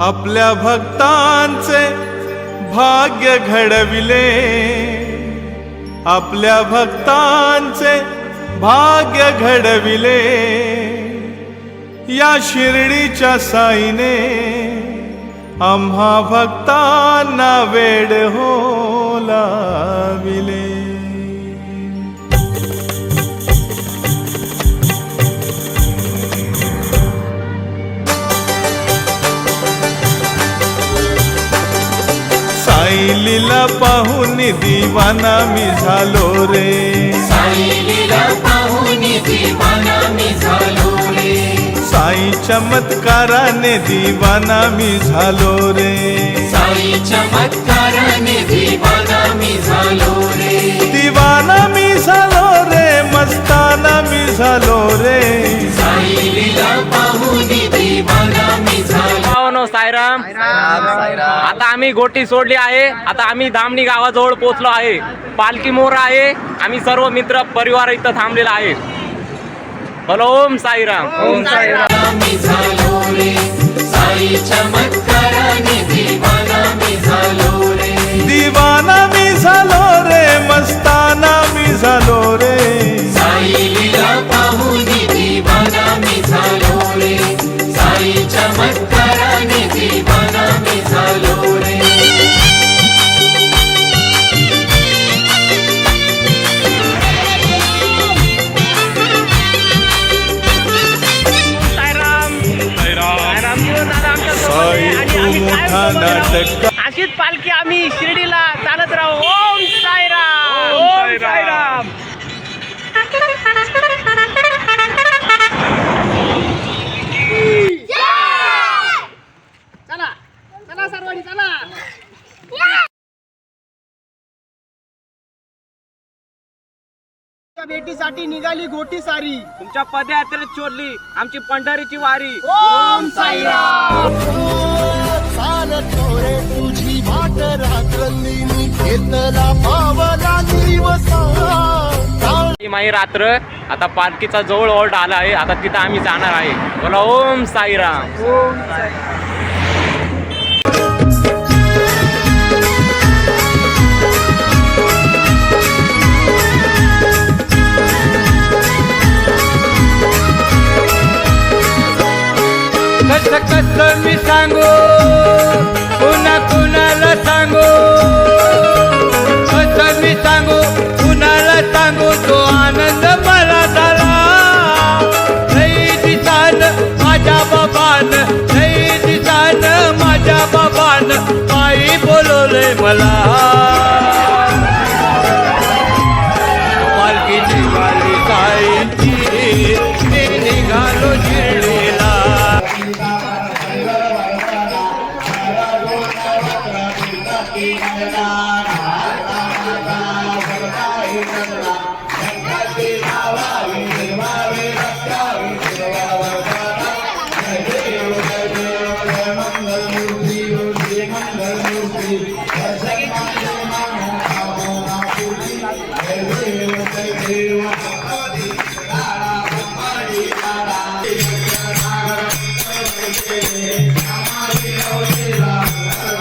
आपल्या भक्तांचे भाग्य घडविले. आपल्या भक्तांचे भाग्य घडविले. या शिर्डीच्या साईने आम्हा भक्तांना वेड हो लाविले. लीला पाहून दिवाना मी झालो रे. साईलीला पाहून दिवाना मी झालो रे. साई चमत्काराने दिवाना मी झालो रे. साई चमत्काराने दिवाना आम्ही गोटी सोडली आहे. आता आम्ही धामणी गावाजवळ पोहोचलो आहे. पालखी मोर आहे. आम्ही सर्व मित्र परिवार इथं थांबलेला आहे. हॅलो ओम साईराम. ओम साईराम. झालो रे. साई दिवाना मी झालो मस्ताना मी झालो रे. साईलीला अशीच पालखी आम्ही शिर्डीला चालत राहू. ओम साईराम. ओम साईराम. चला चला सर्वांनी चला. त्या भेटीसाठी निघाली गोटी सारी. तुमच्या पदयात्रेत चोरली आमची पंढरीची वारी. ओम साईराम. माही रात्र आता पालखीचा जवळ ओढ आला आहे आता तिथं आम्ही जाणार आहे. बोला ओम साईराम. कस कस मी सांगू? वाला hoje lá.